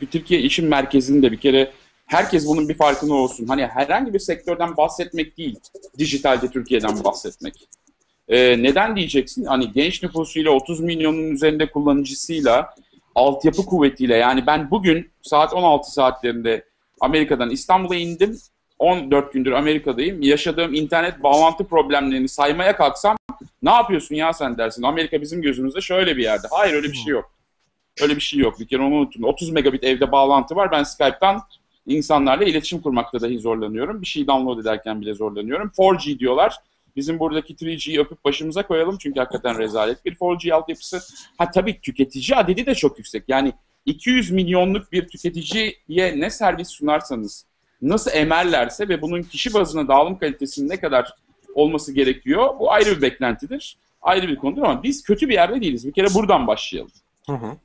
Çünkü Türkiye işin merkezinde bir kere herkes bunun bir farkında olsun. Hani herhangi bir sektörden bahsetmek değil, dijitalde Türkiye'den bahsetmek. Ee, neden diyeceksin? Hani genç nüfusuyla 30 milyonun üzerinde kullanıcısıyla altyapı kuvvetiyle yani ben bugün saat 16 saatlerinde Amerika'dan İstanbul'a indim. 14 gündür Amerika'dayım. Yaşadığım internet bağlantı problemlerini saymaya kalksam ne yapıyorsun ya sen dersin. Amerika bizim gözümüzde şöyle bir yerde. Hayır öyle bir şey yok. Öyle bir şey yok. Bir kere onu unutun. 30 megabit evde bağlantı var. Ben Skype'tan insanlarla iletişim kurmakta dahi zorlanıyorum. Bir şey download ederken bile zorlanıyorum. 4G diyorlar. Bizim buradaki 3G'yi öpüp başımıza koyalım çünkü hakikaten rezalet bir 4G altyapısı. Ha tabii tüketici adedi de çok yüksek. Yani 200 milyonluk bir tüketiciye ne servis sunarsanız, nasıl emerlerse ve bunun kişi bazına dağılım kalitesinin ne kadar olması gerekiyor bu ayrı bir beklentidir. Ayrı bir konudur ama biz kötü bir yerde değiliz. Bir kere buradan başlayalım. Hı hı.